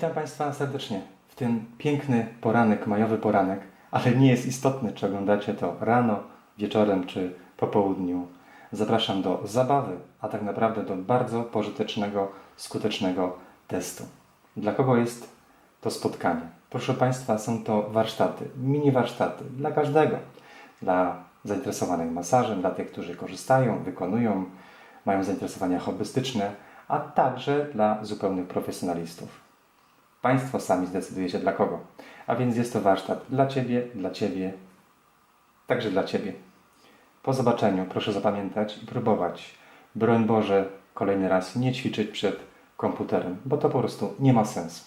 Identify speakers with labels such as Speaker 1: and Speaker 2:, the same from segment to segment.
Speaker 1: Witam Państwa serdecznie w ten piękny poranek, majowy poranek, ale nie jest istotne, czy oglądacie to rano, wieczorem czy po południu. Zapraszam do zabawy, a tak naprawdę do bardzo pożytecznego, skutecznego testu. Dla kogo jest to spotkanie? Proszę Państwa, są to warsztaty, mini warsztaty dla każdego. Dla zainteresowanych masażem, dla tych, którzy korzystają, wykonują, mają zainteresowania hobbystyczne, a także dla zupełnych profesjonalistów. Państwo sami zdecydujecie dla kogo. A więc jest to warsztat dla Ciebie, dla Ciebie, także dla Ciebie. Po zobaczeniu proszę zapamiętać i próbować. Broń Boże, kolejny raz nie ćwiczyć przed komputerem, bo to po prostu nie ma sensu.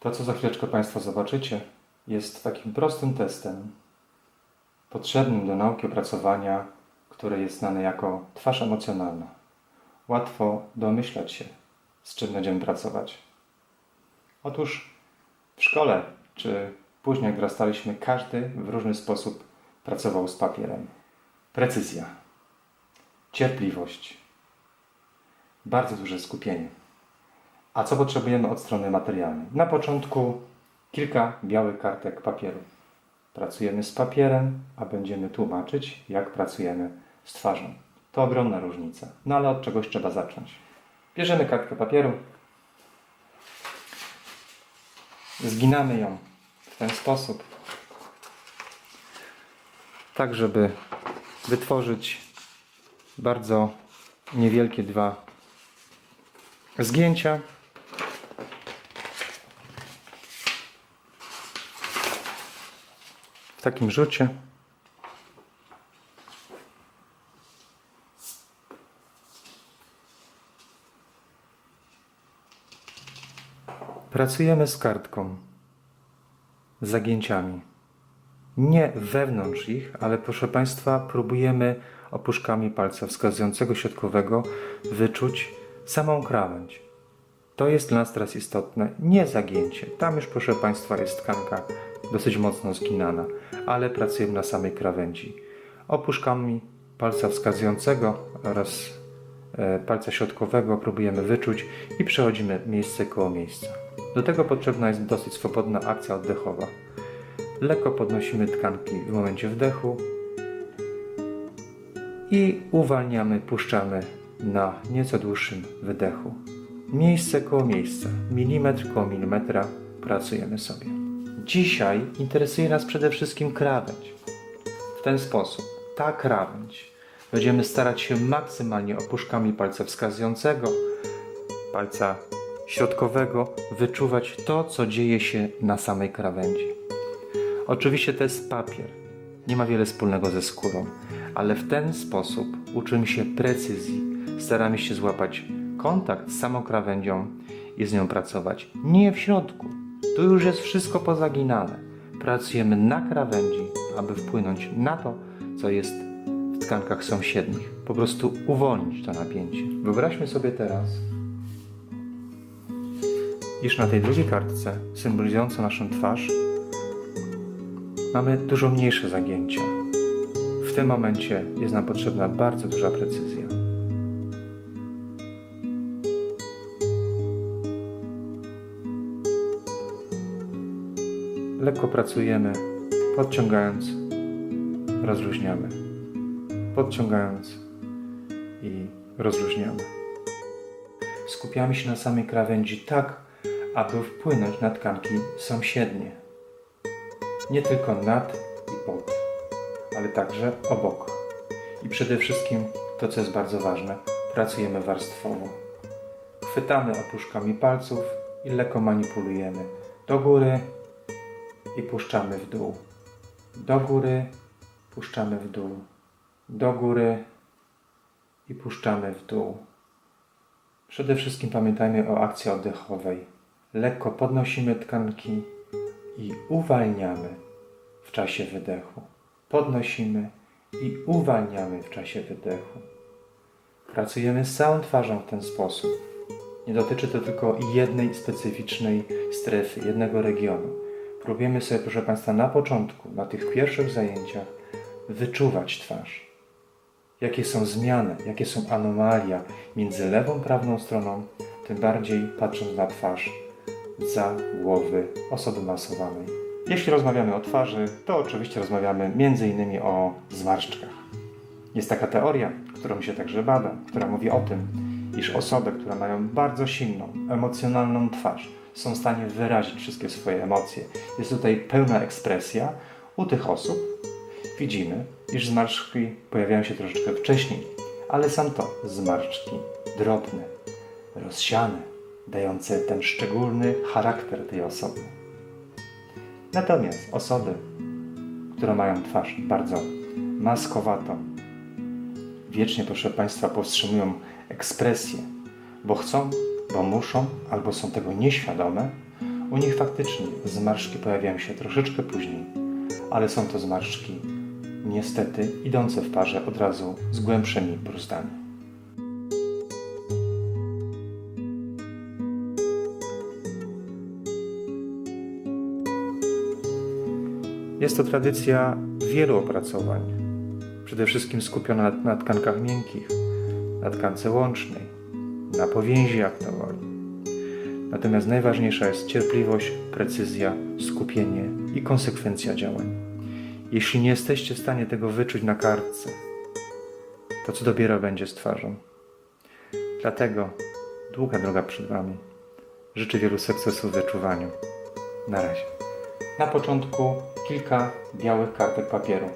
Speaker 1: To, co za chwileczkę Państwo zobaczycie, jest takim prostym testem, potrzebnym do nauki opracowania, które jest znane jako twarz emocjonalna. Łatwo domyślać się, z czym będziemy pracować. Otóż w szkole, czy później jak dorastaliśmy, każdy w różny sposób pracował z papierem. Precyzja, cierpliwość, bardzo duże skupienie. A co potrzebujemy od strony materialnej? Na początku kilka białych kartek papieru. Pracujemy z papierem, a będziemy tłumaczyć, jak pracujemy z twarzą. To ogromna różnica. No ale od czegoś trzeba zacząć. Bierzemy kartkę papieru, zginamy ją w ten sposób, tak żeby wytworzyć bardzo niewielkie dwa zgięcia. W takim rzucie. Pracujemy z kartką, z zagięciami. Nie wewnątrz ich, ale proszę Państwa, próbujemy opuszkami palca wskazującego środkowego wyczuć samą krawędź. To jest dla nas teraz istotne, nie zagięcie. Tam już, proszę Państwa, jest tkanka dosyć mocno zginana, ale pracujemy na samej krawędzi. Opuszkami palca wskazującego oraz e, palca środkowego próbujemy wyczuć i przechodzimy miejsce koło miejsca. Do tego potrzebna jest dosyć swobodna akcja oddechowa. Lekko podnosimy tkanki w momencie wdechu i uwalniamy, puszczamy na nieco dłuższym wydechu. Miejsce koło miejsca, milimetr koło milimetra pracujemy sobie. Dzisiaj interesuje nas przede wszystkim krawędź. W ten sposób, ta krawędź, będziemy starać się maksymalnie opuszkami palca wskazującego, palca środkowego wyczuwać to, co dzieje się na samej krawędzi. Oczywiście to jest papier, nie ma wiele wspólnego ze skórą, ale w ten sposób uczymy się precyzji, staramy się złapać kontakt z samą krawędzią i z nią pracować. Nie w środku, tu już jest wszystko pozaginane. Pracujemy na krawędzi, aby wpłynąć na to, co jest w tkankach sąsiednich. Po prostu uwolnić to napięcie. Wyobraźmy sobie teraz, iż na tej drugiej kartce, symbolizującej naszą twarz, mamy dużo mniejsze zagięcia. W tym momencie jest nam potrzebna bardzo duża precyzja. Lekko pracujemy, podciągając, rozluźniamy. Podciągając i rozluźniamy. Skupiamy się na samej krawędzi tak, aby wpłynąć na tkanki sąsiednie. Nie tylko nad i pod, ale także obok. I przede wszystkim, to co jest bardzo ważne, pracujemy warstwowo. Chwytamy opuszkami palców i lekko manipulujemy do góry i puszczamy w dół. Do góry, puszczamy w dół. Do góry i puszczamy w dół. Przede wszystkim pamiętajmy o akcji oddechowej. Lekko podnosimy tkanki i uwalniamy w czasie wydechu. Podnosimy i uwalniamy w czasie wydechu. Pracujemy z całą twarzą w ten sposób. Nie dotyczy to tylko jednej specyficznej strefy, jednego regionu. Próbujemy sobie, proszę Państwa, na początku, na tych pierwszych zajęciach, wyczuwać twarz. Jakie są zmiany, jakie są anomalia między lewą, prawą stroną, tym bardziej patrząc na twarz za głowy osoby masowanej. Jeśli rozmawiamy o twarzy, to oczywiście rozmawiamy m.in. o zmarszczkach. Jest taka teoria, którą się także bada, która mówi o tym, iż osoby, które mają bardzo silną, emocjonalną twarz, są w stanie wyrazić wszystkie swoje emocje. Jest tutaj pełna ekspresja. U tych osób widzimy, iż zmarszczki pojawiają się troszeczkę wcześniej, ale są to zmarszczki drobne, rozsiane, dające ten szczególny charakter tej osoby. Natomiast osoby, które mają twarz bardzo maskowatą, wiecznie, proszę Państwa, powstrzymują ekspresję, bo chcą, bo muszą, albo są tego nieświadome, u nich faktycznie zmarszczki pojawiają się troszeczkę później, ale są to zmarszczki niestety idące w parze od razu z głębszymi brustami. Jest to tradycja wielu opracowań, przede wszystkim skupiona na, na tkankach miękkich, na tkance łącznej, na powięzi aktowej. Natomiast najważniejsza jest cierpliwość, precyzja, skupienie i konsekwencja działań. Jeśli nie jesteście w stanie tego wyczuć na kartce, to co dopiero będzie z twarzą. Dlatego długa droga przed Wami. Życzę wielu sukcesów w wyczuwaniu. Na razie. Na początku kilka białych kartek papieru.